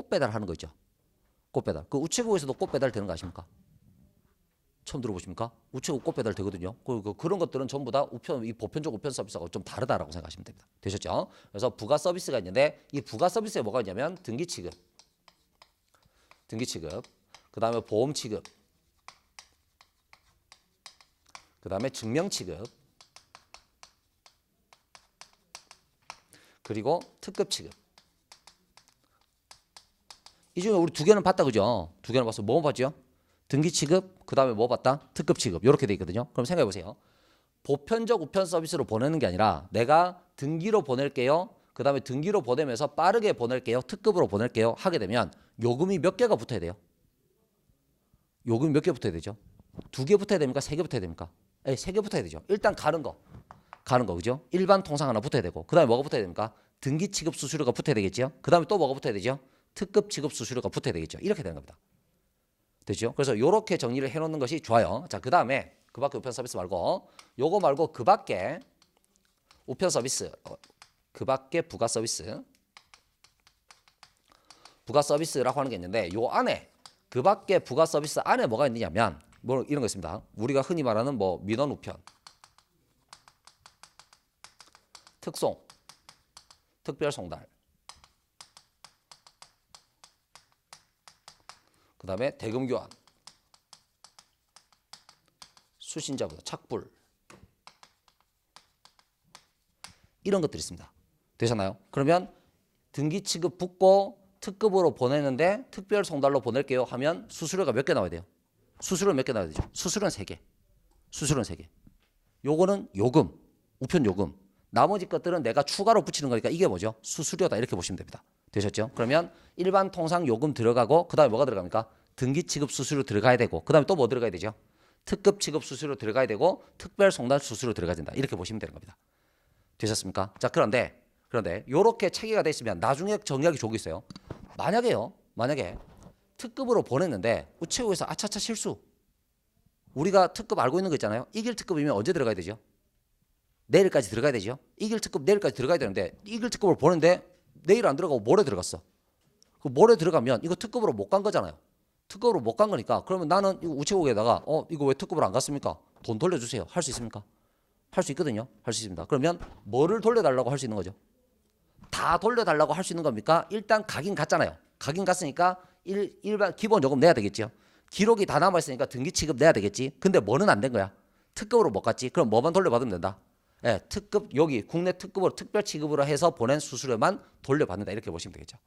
꽃 배달 하는 거 있죠. 꽃 배달. 그 우체국에서도 꽃 배달 되는 거 아십니까? 처음 들어보십니까? 우체국 꽃 배달 되거든요. 그, 그, 그 런 것들은 전부 다 우편 이 보편적 우편 서비스하고 좀 다르다라고 생각하시면 됩니다. 되셨죠? 그래서 부가 서비스가 있는데 이 부가 서비스에 뭐가 있냐면 등기 취급, 등기 취급, 그 다음에 보험 취급, 그 다음에 증명 취급, 그리고 특급 취급. 이 중에 우리 두 개는 봤다 그죠? 두 개는 봤어. 뭐 봤죠? 등기 취급, 그 다음에 뭐 봤다? 특급 취급. 이렇게 돼 있거든요. 그럼 생각해 보세요. 보편적 우편 서비스로 보내는 게 아니라 내가 등기로 보낼게요. 그 다음에 등기로 보내면서 빠르게 보낼게요. 특급으로 보낼게요. 하게 되면 요금이 몇 개가 붙어야 돼요? 요금이 몇 개 붙어야 되죠? 두 개 붙어야 됩니까? 세 개 붙어야 됩니까? 예, 세개 붙어야 되죠. 일단 가는 거. 가는 거 그죠? 일반 통상 하나 붙어야 되고 그 다음에 뭐가 붙어야 됩니까? 등기 취급 수수료가 붙어야 되겠죠. 그 다음에 또 뭐가 붙어야 되죠? 특급 취급 수수료가 붙어야 되겠죠. 이렇게 되는 겁니다. 되죠? 그래서 이렇게 정리를 해놓는 것이 좋아요. 자, 그 다음에 그 밖에 우편 서비스 말고 요거 말고 그 밖에 우편 서비스, 어, 그밖에 부가 서비스, 부가 서비스라고 하는 게 있는데 요 안에 그 밖에 부가 서비스 안에 뭐가 있느냐면 뭐 이런 거 있습니다. 우리가 흔히 말하는 뭐 민원 우편. 특송, 특별 송달, 그 다음에 대금 교환, 수신자부터 착불 이런 것들이 있습니다. 되셨나요? 그러면 등기 취급 붙고 특급으로 보내는데 특별 송달로 보낼게요 하면 수수료가 몇 개 나와야 돼요? 수수료 몇 개 나와야 되죠? 수수료는 세 개. 수수료는 세 개. 요거는 요금, 우편 요금. 나머지 것들은 내가 추가로 붙이는 거니까 이게 뭐죠? 수수료다 이렇게 보시면 됩니다. 되셨죠? 그러면 일반 통상 요금 들어가고 그다음에 뭐가 들어갑니까? 등기 취급 수수료 들어가야 되고 그다음에 또 뭐 들어가야 되죠? 특급 취급 수수료 들어가야 되고 특별 송달 수수료 들어가야 된다. 이렇게 보시면 되는 겁니다. 되셨습니까? 자, 그런데 그런데 요렇게 체계가 돼 있으면 나중에 정리하기 좋은 게 있어요. 만약에요. 만약에 특급으로 보냈는데 우체국에서 아차차 실수. 우리가 특급 알고 있는 거 있잖아요. 이길 특급이면 언제 들어가야 되죠? 내일까지 들어가야 되죠. 이길 특급 내일까지 들어가야 되는데 이길 특급을 보는데 내일 안 들어가고 모레 들어갔어. 그 모레 들어가면 이거 특급으로 못 간 거잖아요. 특급으로 못 간 거니까 그러면 나는 이거 우체국에다가 어 이거 왜 특급으로 안 갔습니까? 돈 돌려주세요. 할 수 있습니까? 할 수 있거든요. 할 수 있습니다. 그러면 뭐를 돌려달라고 할 수 있는 거죠? 다 돌려달라고 할 수 있는 겁니까? 일단 가긴 갔잖아요. 가긴 갔으니까 일, 일반 기본 요금 내야 되겠죠. 기록이 다 남아 있으니까 등기 취급 내야 되겠지. 근데 뭐는 안 된 거야? 특급으로 못 갔지. 그럼 뭐만 돌려받으면 된다. 예, 특급 여기 국내 특급으로 특별 취급으로 해서 보낸 수수료만 돌려받는다 이렇게 보시면 되겠죠.